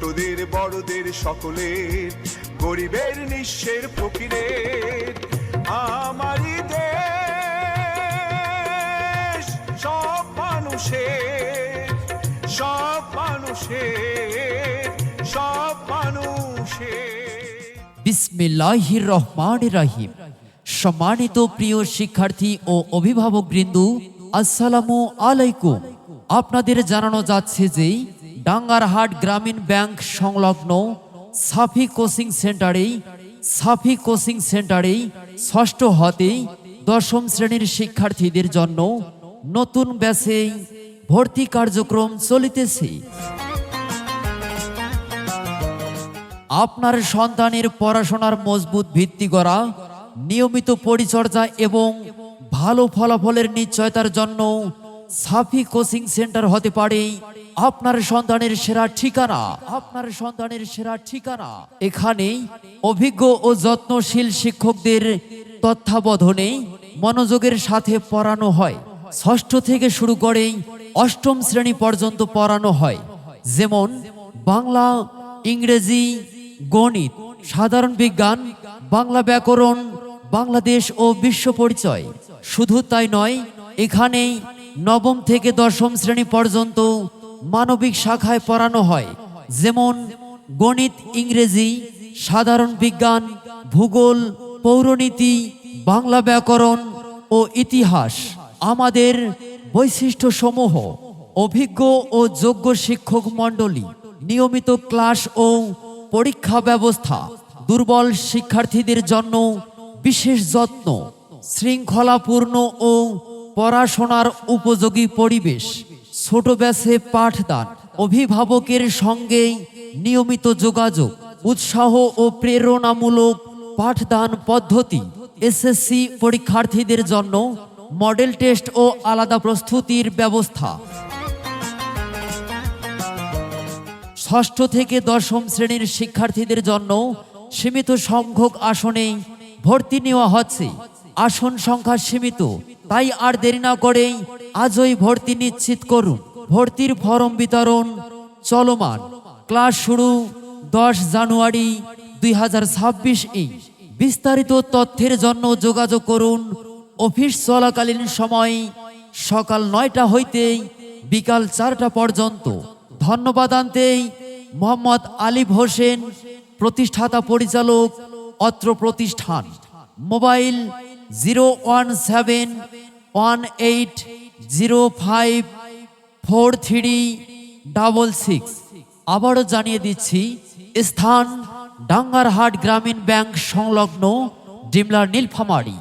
ছোটদের, বড়দের সকলের, গরিবের নিঃস্বের ফকিরের। আমারই দেশ, সব মানুষের সব মানুষের সব মানুষের। বিসমিল্লাহির রহমান রাহিম সম্মানিত প্রিয় শিক্ষার্থী ও অভিভাবক বৃন্দু আসসালামু আলাইকুম। আপনাদের জানানো যাচ্ছে যে ডাঙ্গারহাট গ্রামীণ ব্যাংক সংলগ্ন সাফি কোচিং সেন্টারেই, সাফি কোচিং সেন্টারেই ষষ্ঠ হতে দশম শ্রেণির শিক্ষার্থীদের জন্য নতুন ব্যাচে ভর্তি কার্যক্রম চলিতেছে। আপনার সন্তানের পড়াশোনার মজবুত ভিত্তি করা নিয়মিত পরিচর্যা এবং ভালো ফলাফলের নিশ্চয়তার জন্য সাফি কোচিং সেন্টার হতে পারে। আপনার সন্তানের সেরা ঠিকানা। আপনার সন্তানের সেরা ঠিকানা। এখানে অভিজ্ঞ ও যত্নশীল শিক্ষকদের তত্ত্বাবধানে মনোযোগের সাথে পড়ানো হয়। ষষ্ঠ থেকে শুরু করে অষ্টম শ্রেণি পর্যন্ত পড়ানো হয়। যেমন বাংলা, ইংরেজি, গণিত, সাধারণ বিজ্ঞান, বাংলা ব্যাকরণ, বাংলাদেশ ও বিশ্ব পরিচয়। শুধু তাই নয় এখানে নবম থেকে দশম শ্রেণি পর্যন্ত মানবিক শাখায় পড়ানো হয়। যেমন গণিত, ইংরেজি, সাধারণ বিজ্ঞান, ভূগোল, পৌরনীতি, বাংলা ব্যাকরণ ও ইতিহাস আমাদের বৈশিষ্ট্যসমূহ। অভিজ্ঞ ও যোগ্য শিক্ষক মণ্ডলী, নিয়মিত ক্লাস ও পরীক্ষা ব্যবস্থা, দুর্বল শিক্ষার্থীদের জন্য বিশেষ যত্ন, শৃঙ্খলাপূর্ণ ও পড়াশোনার উপযোগী পরিবেশ, ছোট ব্যাসে পাঠদান, অভিভাবকের সঙ্গে নিয়মিত যোগাযোগ, উৎসাহ ও প্রেরণামূলক পাঠদান পদ্ধতি, এসএসসি পরীক্ষার্থীদের জন্য মডেল টেস্ট ও আলাদা প্রস্তুতির ব্যবস্থা। ষষ্ঠ থেকে দশম শ্রেণির শিক্ষার্থীদের জন্য সীমিত সংখ্যক আসনে ভর্তি নেওয়া হচ্ছে। আসন সংখ্যা সীমিত তাই আর দেরি না করে আজই ভর্তি নিশ্চিত করুন। ভর্তির ফরম বিতরণ চলমান। ক্লাস শুরু দশ জানুয়ারি দুই হাজার ছাব্বিশ বিস্তারিত তথ্যের জন্য যোগাযোগ করুন অফিস চলাকালীন সময় সকাল নয়টা হইতে বিকাল চারটা পর্যন্ত। ধন্যবাদ আনতেই মোহাম্মদ আলিফ হোসেন, প্রতিষ্ঠাতা পরিচালক, অত্র প্রতিষ্ঠান। Mobile zero one seven one eight zero five four three double six আবারও জানিয়ে দিচ্ছি, স্থান ডাঙ্গারহাট গ্রামীণ ব্যাংক সংলগ্ন ডিমলা নীলফামারী।